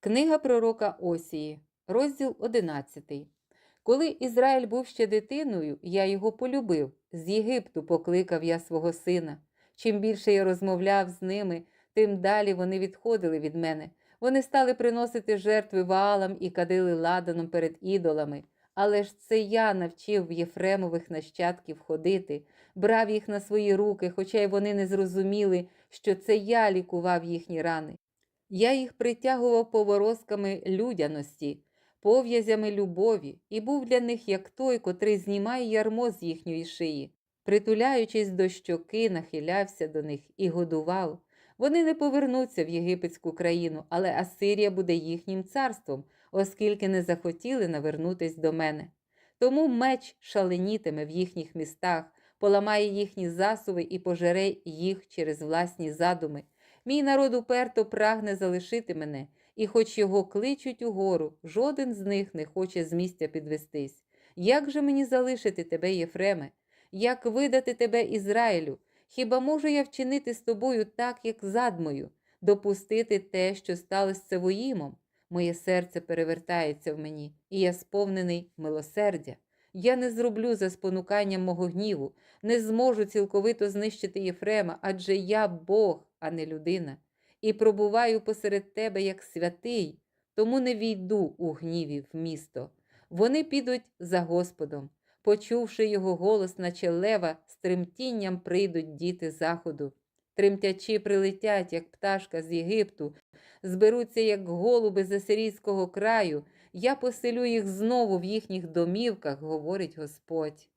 Книга пророка Осії, розділ 11. Коли Ізраїль був ще дитиною, я його полюбив. З Єгипту покликав я свого сина. Чим більше я розмовляв з ними, тим далі вони відходили від мене. Вони стали приносити жертви ваалам і кадили ладаном перед ідолами. Але ж це я навчив Єфремових нащадків ходити, брав їх на свої руки, хоча й вони не зрозуміли, що це я лікував їхні рани. Я їх притягував поворозками людяності, пов'язями любові, і був для них як той, котрий знімає ярмо з їхньої шиї. Притуляючись до щоки, нахилявся до них і годував. Вони не повернуться в єгипетську країну, але Асирія буде їхнім царством, оскільки не захотіли навернутись до мене. Тому меч шаленітиме в їхніх містах, поламає їхні засуви і пожере їх через власні задуми. Мій народ уперто прагне залишити мене, і хоч його кличуть угору, жоден з них не хоче з місця підвестись. Як же мені залишити тебе, Єфреме? Як видати тебе Ізраїлю? Хіба можу я вчинити з тобою так, як задмою, допустити те, що сталося з Севоїмом? Моє серце перевертається в мені, і я сповнений милосердя. Я не зроблю за спонуканням мого гніву, не зможу цілковито знищити Єфрема, адже я Бог, а не людина, і пробуваю посеред тебе як святий, тому не війду у гніві в місто. Вони підуть за Господом. Почувши його голос, наче лева, з тремтінням прийдуть діти заходу. Тремтячі прилетять, як пташка з Єгипту, зберуться, як голуби з асирійського краю. Я поселю їх знову в їхніх домівках, говорить Господь.